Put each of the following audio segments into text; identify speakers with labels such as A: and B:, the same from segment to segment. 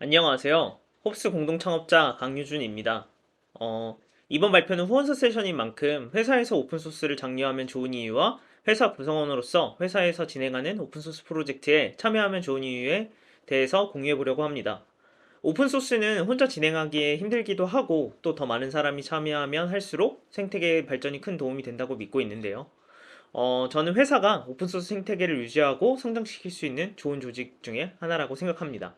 A: 안녕하세요. 홉스 공동 창업자 강유준입니다. 어, 이번 발표는 후원서 세션인 만큼 회사에서 오픈소스를 장려하면 좋은 이유와 회사 구성원으로서 회사에서 진행하는 오픈소스 프로젝트에 참여하면 좋은 이유에 대해서 공유해 보려고 합니다. 오픈소스는 혼자 진행하기에 힘들기도 하고 또 더 많은 사람이 참여하면 할수록 생태계 발전이 큰 도움이 된다고 믿고 있는데요. 어, 저는 회사가 오픈소스 생태계를 유지하고 성장시킬 수 있는 좋은 조직 중에 하나라고 생각합니다.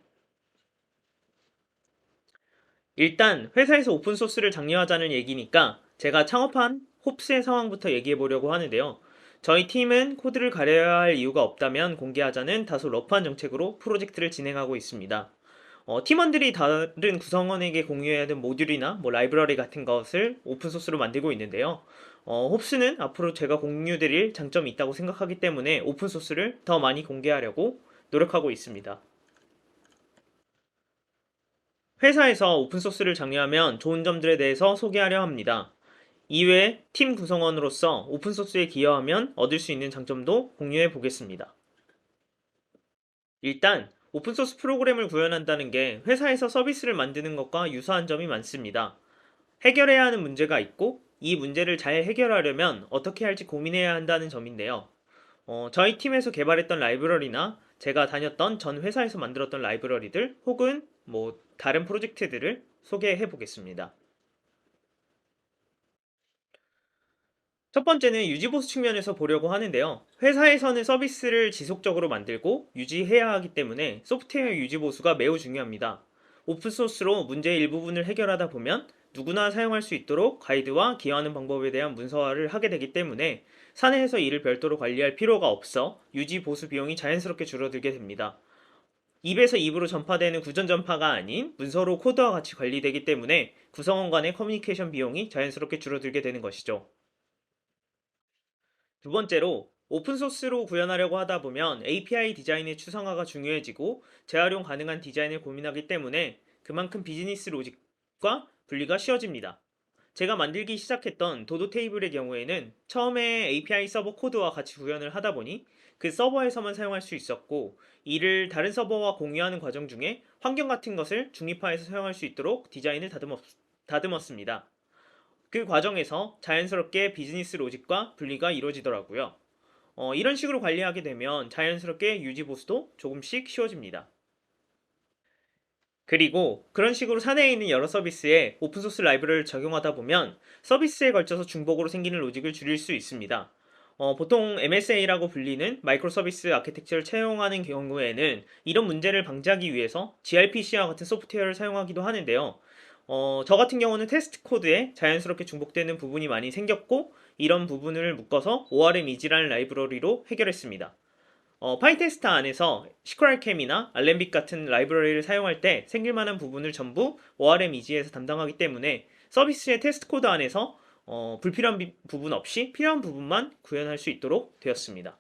A: 일단 회사에서 오픈소스를 장려하자는 얘기니까 제가 창업한 홉스의 상황부터 얘기해 보려고 하는데요. 저희 팀은 코드를 가려야 할 이유가 없다면 공개하자는 다소 러프한 정책으로 프로젝트를 진행하고 있습니다. 어, 팀원들이 다른 구성원에게 공유해야 하는 모듈이나 뭐 라이브러리 같은 것을 오픈소스로 만들고 있는데요. 어, 홉스는 앞으로 제가 공유드릴 장점이 있다고 생각하기 때문에 오픈소스를 더 많이 공개하려고 노력하고 있습니다. 회사에서 오픈소스를 장려하면 좋은 점들에 대해서 소개하려 합니다. 이외에 팀 구성원으로서 오픈소스에 기여하면 얻을 수 있는 장점도 공유해 보겠습니다. 일단 오픈소스 프로그램을 구현한다는 게 회사에서 서비스를 만드는 것과 유사한 점이 많습니다. 해결해야 하는 문제가 있고 이 문제를 잘 해결하려면 어떻게 할지 고민해야 한다는 점인데요. 어, 저희 팀에서 개발했던 라이브러리나 제가 다녔던 전 회사에서 만들었던 라이브러리들 혹은 뭐 다른 프로젝트들을 소개해 보겠습니다. 첫 번째는 유지보수 측면에서 보려고 하는데요. 회사에서는 서비스를 지속적으로 만들고 유지해야 하기 때문에 소프트웨어 유지보수가 매우 중요합니다. 오픈소스로 문제의 일부분을 해결하다 보면 누구나 사용할 수 있도록 가이드와 기여하는 방법에 대한 문서화를 하게 되기 때문에 사내에서 이를 별도로 관리할 필요가 없어 유지 보수 비용이 자연스럽게 줄어들게 됩니다. 입에서 입으로 전파되는 구전 전파가 아닌 문서로 코드와 같이 관리되기 때문에 구성원 간의 커뮤니케이션 비용이 자연스럽게 줄어들게 되는 것이죠. 두 번째로 오픈소스로 구현하려고 하다 보면 API 디자인의 추상화가 중요해지고 재활용 가능한 디자인을 고민하기 때문에 그만큼 비즈니스 로직과 분리가 쉬워집니다. 제가 만들기 시작했던 도도 테이블의 경우에는 처음에 API 서버 코드와 같이 구현을 하다 보니 그 서버에서만 사용할 수 있었고 이를 다른 서버와 공유하는 과정 중에 환경 같은 것을 중립화해서 사용할 수 있도록 디자인을 다듬었, 다듬었습니다. 그 과정에서 자연스럽게 비즈니스 로직과 분리가 이루어지더라고요. 어, 이런 식으로 관리하게 되면 자연스럽게 유지 보수도 조금씩 쉬워집니다. 그리고 그런 식으로 사내에 있는 여러 서비스에 오픈소스 라이브러리를 적용하다 보면 서비스에 걸쳐서 중복으로 생기는 로직을 줄일 수 있습니다. 어, 보통 MSA라고 불리는 마이크로 서비스 아키텍처를 채용하는 경우에는 이런 문제를 방지하기 위해서 gRPC와 같은 소프트웨어를 사용하기도 하는데요. 어, 저 같은 경우는 테스트 코드에 자연스럽게 중복되는 부분이 많이 생겼고 이런 부분을 묶어서 ORM이지라는 라이브러리로 해결했습니다. 어, 파이테스트 안에서 시크랄캠이나 알렘빅 같은 라이브러리를 사용할 때 생길 만한 부분을 전부 ORM이지에서 담당하기 때문에 서비스의 테스트 코드 안에서 어, 불필요한 비- 부분 없이 필요한 부분만 구현할 수 있도록 되었습니다.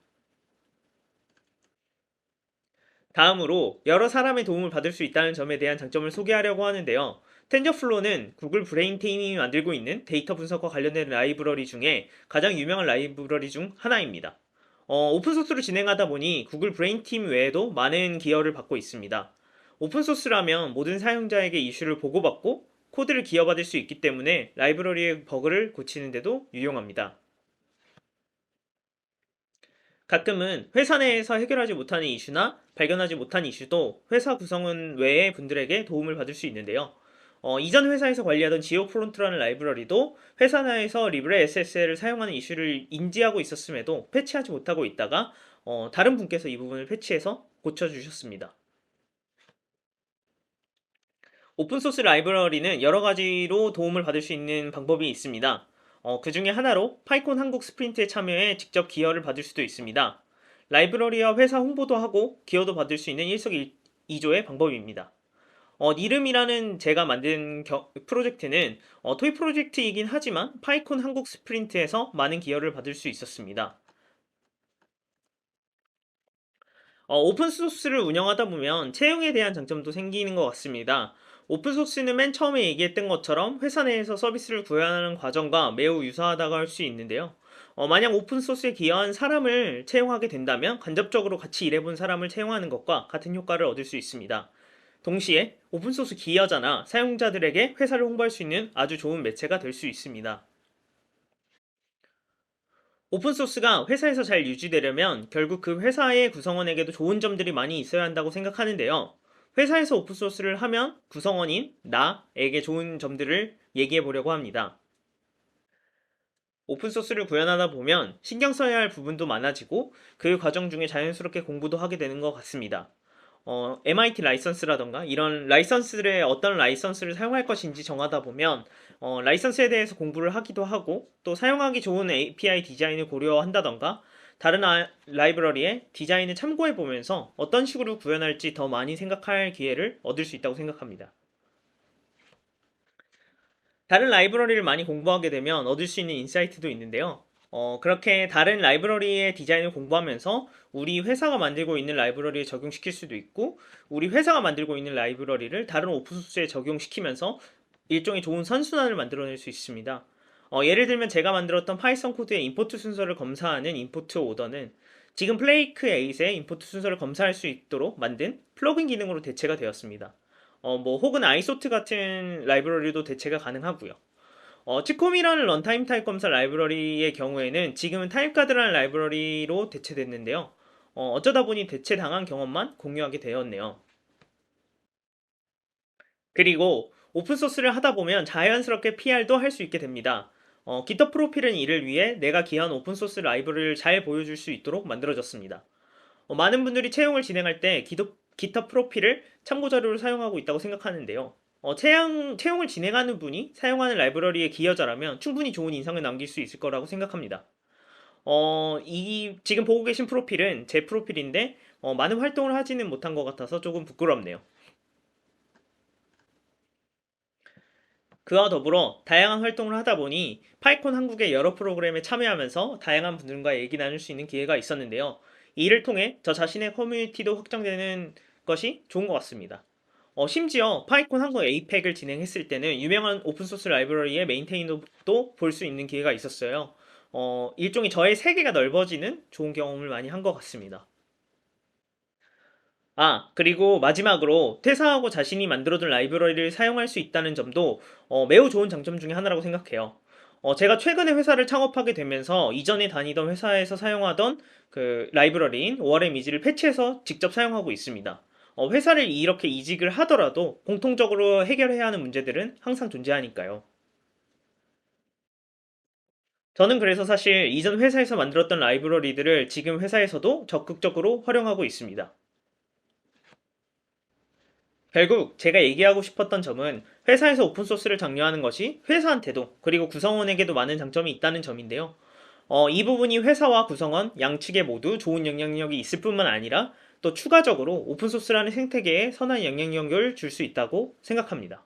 A: 다음으로 여러 사람의 도움을 받을 수 있다는 점에 대한 장점을 소개하려고 하는데요. 텐저플로는 구글 브레인 팀이 만들고 있는 데이터 분석과 관련된 라이브러리 중에 가장 유명한 라이브러리 중 하나입니다. 어, 오픈소스로 진행하다 보니 구글 브레인 팀 외에도 많은 기여를 받고 있습니다. 오픈소스라면 모든 사용자에게 이슈를 보고받고 코드를 기여받을 수 있기 때문에 라이브러리의 버그를 고치는데도 유용합니다. 가끔은 회사 내에서 해결하지 못하는 이슈나 발견하지 못한 이슈도 회사 구성원 외의 분들에게 도움을 받을 수 있는데요. 어, 이전 회사에서 관리하던 지오프론트라는 라이브러리도 회사 내에서 리브레 SSL을 사용하는 이슈를 인지하고 있었음에도 패치하지 못하고 있다가 어, 다른 분께서 이 부분을 패치해서 고쳐주셨습니다. 오픈소스 라이브러리는 여러 가지로 도움을 받을 수 있는 방법이 있습니다. 어, 그 중에 하나로 파이콘 한국 스프린트에 참여해 직접 기여를 받을 수도 있습니다. 라이브러리와 회사 홍보도 하고 기여도 받을 수 있는 일석이조의 방법입니다. 어, 니름이라는 제가 만든 겨- 프로젝트는 어, 토이 프로젝트이긴 하지만 파이콘 한국 스프린트에서 많은 기여를 받을 수 있었습니다. 어, 오픈소스를 운영하다 보면 채용에 대한 장점도 생기는 것 같습니다. 오픈소스는 맨 처음에 얘기했던 것처럼 회사 내에서 서비스를 구현하는 과정과 매우 유사하다고 할 수 있는데요. 어, 만약 오픈소스에 기여한 사람을 채용하게 된다면 간접적으로 같이 일해본 사람을 채용하는 것과 같은 효과를 얻을 수 있습니다. 동시에 오픈소스 기여자나 사용자들에게 회사를 홍보할 수 있는 아주 좋은 매체가 될 수 있습니다. 오픈소스가 회사에서 잘 유지되려면 결국 그 회사의 구성원에게도 좋은 점들이 많이 있어야 한다고 생각하는데요. 회사에서 오픈소스를 하면 구성원인 나에게 좋은 점들을 얘기해 보려고 합니다. 오픈소스를 구현하다 보면 신경 써야 할 부분도 많아지고 그 과정 중에 자연스럽게 공부도 하게 되는 것 같습니다. 어, MIT 라이선스라던가 이런 라이선스의 어떤 라이선스를 사용할 것인지 정하다 보면 어, 라이선스에 대해서 공부를 하기도 하고 또 사용하기 좋은 API 디자인을 고려한다던가 다른 아, 라이브러리의 디자인을 참고해 보면서 어떤 식으로 구현할지 더 많이 생각할 기회를 얻을 수 있다고 생각합니다. 다른 라이브러리를 많이 공부하게 되면 얻을 수 있는 인사이트도 있는데요. 어, 그렇게 다른 라이브러리의 디자인을 공부하면서 우리 회사가 만들고 있는 라이브러리에 적용시킬 수도 있고, 우리 회사가 만들고 있는 라이브러리를 다른 오픈소스에 적용시키면서 일종의 좋은 선순환을 만들어낼 수 있습니다. 어, 예를 들면 제가 만들었던 파이썬 코드의 임포트 순서를 검사하는 임포트 오더는 지금 플레이크 8의 임포트 순서를 검사할 수 있도록 만든 플러그인 기능으로 대체가 되었습니다. 어, 뭐 혹은 아이소트 같은 라이브러리도 대체가 가능하고요. 어, 치콤이라는 런타임 타입 검사 라이브러리의 경우에는 지금은 타입카드라는 라이브러리로 대체됐는데요. 어, 어쩌다 보니 대체당한 경험만 공유하게 되었네요. 그리고 오픈소스를 하다 보면 자연스럽게 PR도 할 수 있게 됩니다. 어, GitHub 프로필은 이를 위해 내가 기여한 오픈소스 라이브러리를 잘 보여줄 수 있도록 만들어졌습니다. 어, 많은 분들이 채용을 진행할 때 GitHub, GitHub 프로필을 참고자료로 사용하고 있다고 생각하는데요. 어, 채용, 채용을 진행하는 분이 사용하는 라이브러리의 기여자라면 충분히 좋은 인상을 남길 수 있을 거라고 생각합니다. 어, 이, 지금 보고 계신 프로필은 제 프로필인데, 어, 많은 활동을 하지는 못한 것 같아서 조금 부끄럽네요. 그와 더불어 다양한 활동을 하다 보니 파이콘 한국의 여러 프로그램에 참여하면서 다양한 분들과 얘기 나눌 수 있는 기회가 있었는데요. 이를 통해 저 자신의 커뮤니티도 확장되는 것이 좋은 것 같습니다. 어, 심지어 파이콘 한국 에이펙을 진행했을 때는 유명한 오픈소스 라이브러리의 메인테이너도 볼 수 있는 기회가 있었어요. 어, 일종의 저의 세계가 넓어지는 좋은 경험을 많이 한 것 같습니다. 아, 그리고 마지막으로 퇴사하고 자신이 만들어둔 라이브러리를 사용할 수 있다는 점도 어, 매우 좋은 장점 중에 하나라고 생각해요. 어, 제가 최근에 회사를 창업하게 되면서 이전에 다니던 회사에서 사용하던 그 라이브러리인 ORM 이지를 패치해서 직접 사용하고 있습니다. 어, 회사를 이렇게 이직을 하더라도 공통적으로 해결해야 하는 문제들은 항상 존재하니까요. 저는 그래서 사실 이전 회사에서 만들었던 라이브러리들을 지금 회사에서도 적극적으로 활용하고 있습니다. 결국 제가 얘기하고 싶었던 점은 회사에서 오픈소스를 장려하는 것이 회사한테도 그리고 구성원에게도 많은 장점이 있다는 점인데요. 어, 이 부분이 회사와 구성원 양측에 모두 좋은 영향력이 있을 뿐만 아니라 또 추가적으로 오픈소스라는 생태계에 선한 영향력을 줄 수 있다고 생각합니다.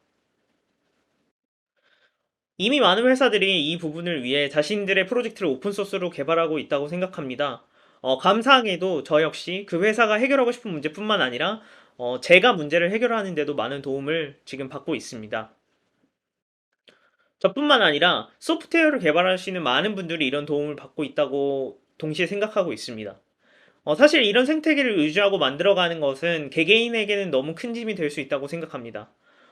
A: 이미 많은 회사들이 이 부분을 위해 자신들의 프로젝트를 오픈소스로 개발하고 있다고 생각합니다. 어, 감사하게도 저 역시 그 회사가 해결하고 싶은 문제뿐만 아니라 어, 제가 문제를 해결하는데도 많은 도움을 지금 받고 있습니다. 저뿐만 아니라 소프트웨어를 개발하시는 많은 분들이 이런 도움을 받고 있다고 동시에 생각하고 있습니다. 어, 사실 이런 생태계를 유지하고 만들어가는 것은 개개인에게는 너무 큰 짐이 될 수 있다고 생각합니다.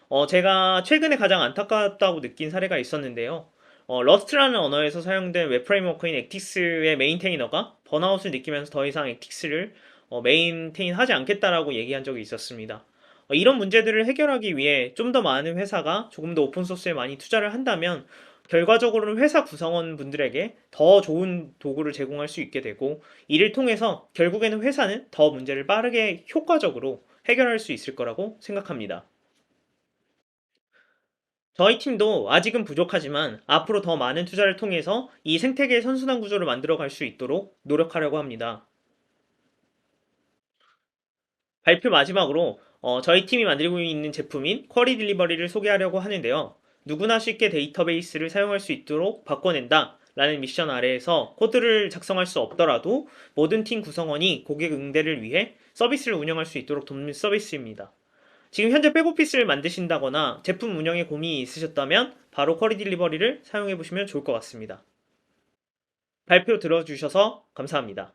A: 어, 제가 최근에 가장 안타깝다고 느낀 사례가 있었는데요. 어, 러스트라는 언어에서 사용된 웹 프레임워크인 액틱스의 메인테이너가 번아웃을 느끼면서 더 이상 액틱스를 어, 메인테인 하지 않겠다라고 얘기한 적이 있었습니다. 어, 이런 문제들을 해결하기 위해 좀 더 많은 회사가 조금 더 오픈소스에 많이 투자를 한다면 결과적으로는 회사 구성원 분들에게 더 좋은 도구를 제공할 수 있게 되고 이를 통해서 결국에는 회사는 더 문제를 빠르게 효과적으로 해결할 수 있을 거라고 생각합니다. 저희 팀도 아직은 부족하지만 앞으로 더 많은 투자를 통해서 이 생태계의 선순환 구조를 만들어 갈 수 있도록 노력하려고 합니다. 발표 마지막으로 어, 저희 팀이 만들고 있는 제품인 쿼리 딜리버리를 소개하려고 하는데요. 누구나 쉽게 데이터베이스를 사용할 수 있도록 바꿔낸다. 라는 미션 아래에서 코드를 작성할 수 없더라도 모든 팀 구성원이 고객 응대를 위해 서비스를 운영할 수 있도록 돕는 서비스입니다. 지금 현재 백오피스를 만드신다거나 제품 운영에 고민이 있으셨다면 바로 쿼리 딜리버리를 사용해 보시면 좋을 것 같습니다. 발표 들어주셔서 감사합니다.